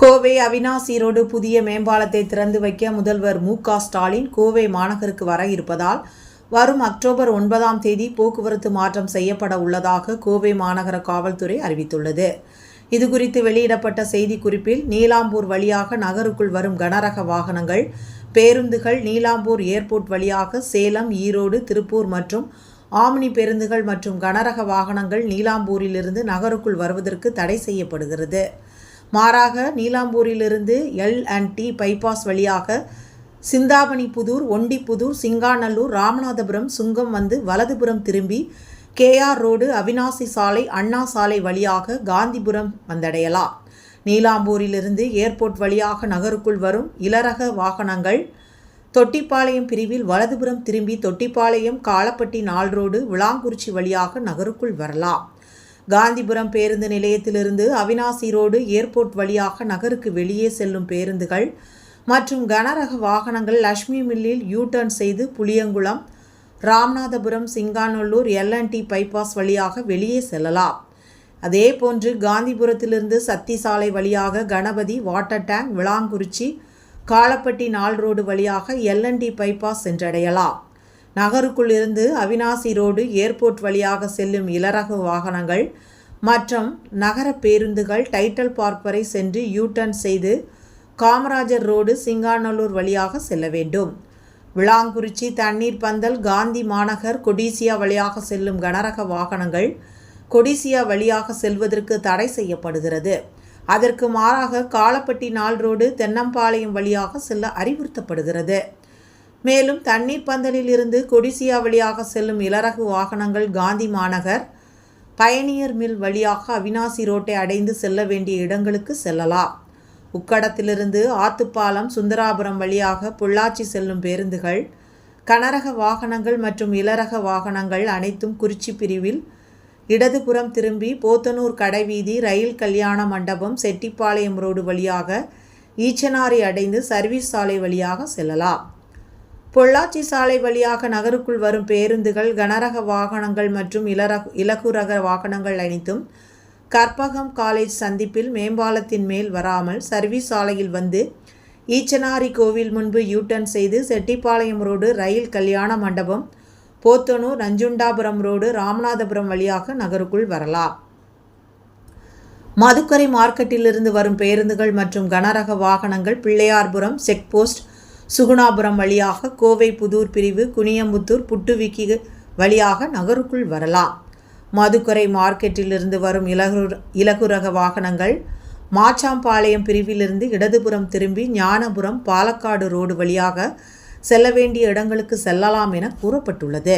Kovai Avinashi road புதிய மேம்பாலத்தை திறந்து வைக்க முதல்வர் மு க ஸ்டாலின் கோவை மாநகருக்கு வர இருப்பதால் வரும் அக்டோபர் ஒன்பதாம் தேதி போக்குவரத்து மாற்றம் செய்யப்பட உள்ளதாக கோவை மாநகர காவல்துறை அறிவித்துள்ளது. இதுகுறித்து வெளியிடப்பட்ட செய்திக்குறிப்பில் நீலாம்பூர் வழியாக நகருக்குள் வரும் கனரக வாகனங்கள் பேருந்துகள் நீலாம்பூர் ஏர்போர்ட் வழியாக சேலம் ஈரோடு திருப்பூர் மற்றும் ஆம்னி பேருந்துகள் மற்றும் கனரக வாகனங்கள் நீலாம்பூரிலிருந்து நகருக்குள் வருவதற்கு தடை செய்யப்படுகிறது. மாறாக நீலாம்பூரிலிருந்து எல் அண்ட் டி பைபாஸ் வழியாக சிந்தாமணிப்புதூர் ஒண்டிப்புதூர் சிங்காநல்லூர் ராமநாதபுரம் சுங்கம் வந்து வலதுபுறம் திரும்பி கேஆர் ரோடு அவினாசி சாலை அண்ணா சாலை வழியாக காந்திபுரம் வந்தடையலாம். நீலாம்பூரிலிருந்து ஏர்போர்ட் வழியாக நகருக்குள் வரும் இலரக வாகனங்கள் தொட்டிப்பாளையம் பிரிவில் வலதுபுறம் திரும்பி தொட்டிப்பாளையம் காலப்பட்டி நாள் ரோடு விளாங்குறிச்சி வழியாக நகருக்குள் வரலாம். காந்திபுரம் பேருந்து நிலையத்திலிருந்து அவினாசி ரோடு ஏர்போர்ட் வழியாக நகருக்கு வெளியே செல்லும் பேருந்துகள் மற்றும் கனரக வாகனங்கள் லட்சுமி மில்லில் யூ டர்ன் செய்து Puliyankulam Ramanathapuram Singanallur L and T bypass வழியாக வெளியே செல்லலாம். அதேபோன்று காந்திபுரத்திலிருந்து சத்தி சாலை வழியாக கணபதி வாட்டர் டேங்க் விளாங்குறிச்சி காலப்பட்டி நாள் ரோடு வழியாக எல்என்டி பைபாஸ் சென்றடையலாம். நகருக்குள் இருந்து அவினாசி ரோடு ஏர்போர்ட் வழியாக செல்லும் இளரக வாகனங்கள் மற்றும் நகர பேருந்துகள் டைட்டல் பார்க் வரை சென்று யூ செய்து காமராஜர் ரோடு சிங்காநல்லூர் வழியாக செல்ல வேண்டும். விளாங்குறிச்சி தண்ணீர் பந்தல் காந்தி மாநகர் கொடிசியா வழியாக செல்லும் கனரக வாகனங்கள் கொடிசியா வழியாக செல்வதற்கு தடை செய்யப்படுகிறது. அதற்கு மாறாக காலப்பட்டி நாள் ரோடு தென்னம்பாளையம் வழியாக செல்ல அறிவுறுத்தப்படுகிறது. மேலும் தண்ணீர் பந்தலில் இருந்து கொடிசியா வழியாக செல்லும் இளரகு வாகனங்கள் காந்தி மாநகர் பயணியர் மில் வழியாக அவினாசி ரோட்டை அடைந்து செல்ல வேண்டிய இடங்களுக்கு செல்லலாம். உக்கடத்திலிருந்து ஆத்துப்பாலம் சுந்தராபுரம் வழியாக பொள்ளாச்சி செல்லும் பேருந்துகள் கனரக வாகனங்கள் மற்றும் இளரக வாகனங்கள் அனைத்தும் குறிச்சி பிரிவில் இடதுபுறம் திரும்பி போத்தனூர் கடைவீதி ரயில் கல்யாண மண்டபம் செட்டிப்பாளையம் ரோடு வழியாக ஈச்சனாரி அடைந்து சர்வீஸ் சாலை வழியாக செல்லலாம். பொள்ளாச்சி சாலை வழியாக நகருக்குள் வரும் பேருந்துகள் கனரக வாகனங்கள் மற்றும் இளரக இலகுரக வாகனங்கள் அனைத்தும் கற்பகம் காலேஜ் சந்திப்பில் மேம்பாலத்தின் மேல் வராமல் சர்வீஸ் சாலையில் வந்து ஈச்சனாரி கோவில் முன்பு யூட்டர்ன் செய்து செட்டிப்பாளையம் ரோடு ரயில் கல்யாண மண்டபம் போத்தனூர் நஞ்சுண்டாபுரம் ரோடு ராமநாதபுரம் வழியாக நகருக்குள் வரலாம். மதுக்கரை மார்க்கெட்டிலிருந்து வரும் பேருந்துகள் மற்றும் கனரக வாகனங்கள் பிள்ளையார்புரம் செக்போஸ்ட் சுகுணாபுரம் வழியாக கோவை புதூர் பிரிவு குனியம்புத்தூர் புட்டுவிக்கி வழியாக நகருக்குள் வரலாம். மதுக்கரை மார்க்கெட்டிலிருந்து வரும் இலகு இலகுரக வாகனங்கள் மாச்சாம்பாளையம் பிரிவிலிருந்து இடதுபுறம் திரும்பி ஞானபுரம் பாலக்காடு ரோடு வழியாக செல்ல வேண்டிய இடங்களுக்கு செல்லலாம் என கூறப்பட்டுள்ளது.